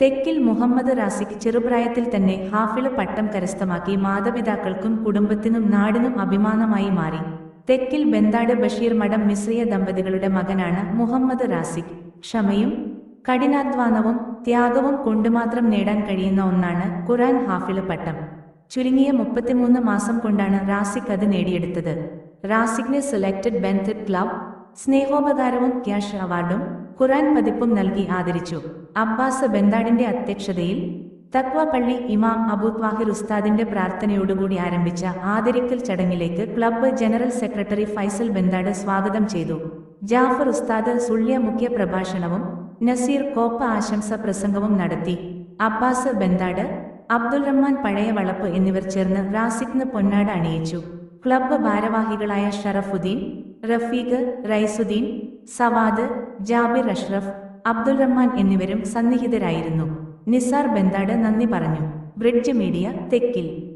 തെക്കിൽ മുഹമ്മദ് റാസിക്ക് ചെറുപ്രായത്തിൽ തന്നെ ഹാഫിൾ പട്ടം കരസ്ഥമാക്കി മാതാപിതാക്കൾക്കും കുടുംബത്തിനും നാടിനും അഭിമാനമായി മാറി. തെക്കിൽ ബന്താട് ബഷീർ മഠം മിശ്രിയ ദമ്പതികളുടെ മകനാണ് മുഹമ്മദ് റാസിഖ് ക്ഷമയും കഠിനാധ്വാനവും ത്യാഗവും കൊണ്ടുമാത്രം നേടാൻ കഴിയുന്ന ഒന്നാണ് ഖുറാൻ ഹാഫിൾ പട്ടം. ചുരുങ്ങിയ മുപ്പത്തിമൂന്ന് മാസം കൊണ്ടാണ് റാസിഖ് അത് നേടിയെടുത്തത്. റാസിഖിനെ സെലക്ടഡ് ബെൻഫിറ്റ് ക്ലബ് സ്നേഹോപകാരവും ക്യാഷ് അവാർഡും ഖുറാൻ പതിപ്പും നൽകി ആദരിച്ചു. അബ്ബാസ് ബന്ദാടിന്റെ അധ്യക്ഷതയിൽ തക്വ പള്ളി ഇമാം അബൂ ത്വാഹിർ ഉസ്താദിന്റെ പ്രാർത്ഥനയോടുകൂടി ആരംഭിച്ച ആദരിക്കൽ ചടങ്ങിലേക്ക് club general secretary Faisal Bandad സ്വാഗതം ചെയ്തു. ജാഫർ ഉസ്താദ് സുള്ളിയ മുഖ്യ പ്രഭാഷണവും നസീർ കോപ്പ ആശംസ പ്രസംഗവും നടത്തി. അബ്ബാസ് ബന്ദാട് അബ്ദുൾ റഹ്മാൻ പഴയ വളപ്പ് എന്നിവർ ചേർന്ന് റാസിഖ്ന് പൊന്നാട് അണിയിച്ചു. ക്ലബ്ബ് ഭാരവാഹികളായ ഷറഫുദ്ദീൻ റഫീഖ് റൈസുദ്ദീൻ സവാദ് ജാബിർ അഷ്റഫ് അബ്ദുൾ റഹ്മാൻ എന്നിവരും സന്നിഹിതരായിരുന്നു. നിസാർ ബന്ദാട് നന്ദി പറഞ്ഞു. Bridge media Thekkil.